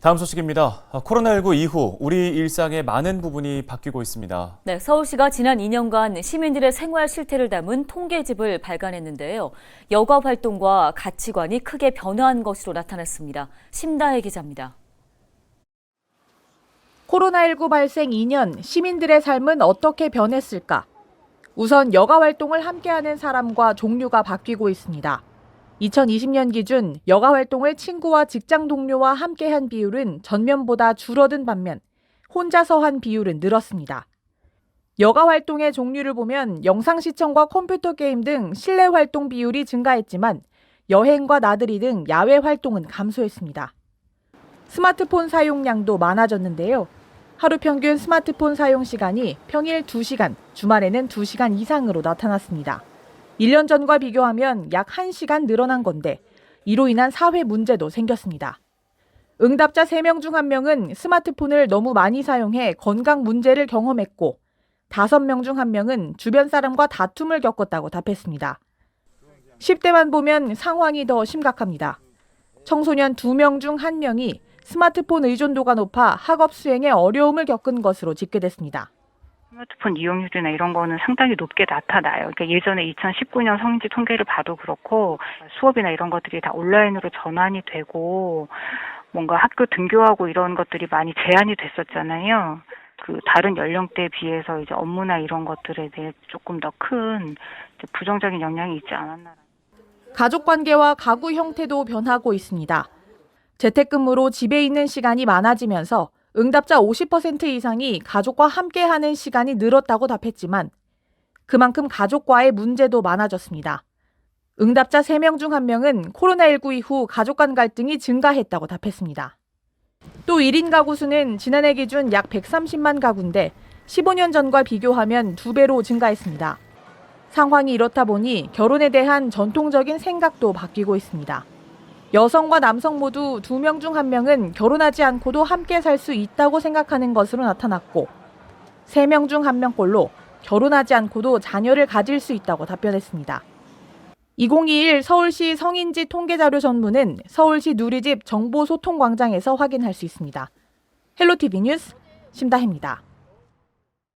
다음 소식입니다. 코로나19 이후 우리 일상의 많은 부분이 바뀌고 있습니다. 네, 서울시가 지난 2년간 시민들의 생활 실태를 담은 통계집을 발간했는데요. 여가 활동과 가치관이 크게 변화한 것으로 나타났습니다. 심다혜 기자입니다. 코로나19 발생 2년 시민들의 삶은 어떻게 변했을까? 우선 여가 활동을 함께하는 사람과 종류가 바뀌고 있습니다. 2020년 기준 여가 활동을 친구와 직장 동료와 함께 한 비율은 전년보다 줄어든 반면 혼자서 한 비율은 늘었습니다. 여가 활동의 종류를 보면 영상 시청과 컴퓨터 게임 등 실내 활동 비율이 증가했지만 여행과 나들이 등 야외 활동은 감소했습니다. 스마트폰 사용량도 많아졌는데요. 하루 평균 스마트폰 사용 시간이 평일 2시간, 주말에는 2시간 이상으로 나타났습니다. 1년 전과 비교하면 약 1시간 늘어난 건데 이로 인한 사회 문제도 생겼습니다. 응답자 3명 중 1명은 스마트폰을 너무 많이 사용해 건강 문제를 경험했고 5명 중 1명은 주변 사람과 다툼을 겪었다고 답했습니다. 10대만 보면 상황이 더 심각합니다. 청소년 2명 중 1명이 스마트폰 의존도가 높아 학업 수행에 어려움을 겪은 것으로 집계됐습니다. 스마트폰 이용률이나 이런 거는 상당히 높게 나타나요. 그러니까 예전에 2019년 성인지 통계를 봐도 그렇고 수업이나 이런 것들이 다 온라인으로 전환이 되고 뭔가 학교 등교하고 이런 것들이 많이 제한이 됐었잖아요. 그 다른 연령대에 비해서 이제 업무나 이런 것들에 대해 조금 더 큰 부정적인 영향이 있지 않았나. 가족 관계와 가구 형태도 변하고 있습니다. 재택근무로 집에 있는 시간이 많아지면서 응답자 50% 이상이 가족과 함께하는 시간이 늘었다고 답했지만 그만큼 가족과의 문제도 많아졌습니다. 응답자 3명 중 1명은 코로나19 이후 가족 간 갈등이 증가했다고 답했습니다. 또 1인 가구 수는 지난해 기준 약 130만 가구인데 15년 전과 비교하면 2배로 증가했습니다. 상황이 이렇다 보니 결혼에 대한 전통적인 생각도 바뀌고 있습니다. 여성과 남성 모두 두 명 중 한 명은 결혼하지 않고도 함께 살 수 있다고 생각하는 것으로 나타났고, 세 명 중 한 명꼴로 결혼하지 않고도 자녀를 가질 수 있다고 답변했습니다. 2021 서울시 성인지 통계자료 전문은 서울시 누리집 정보소통광장에서 확인할 수 있습니다. 헬로티비 뉴스 심다혜입니다.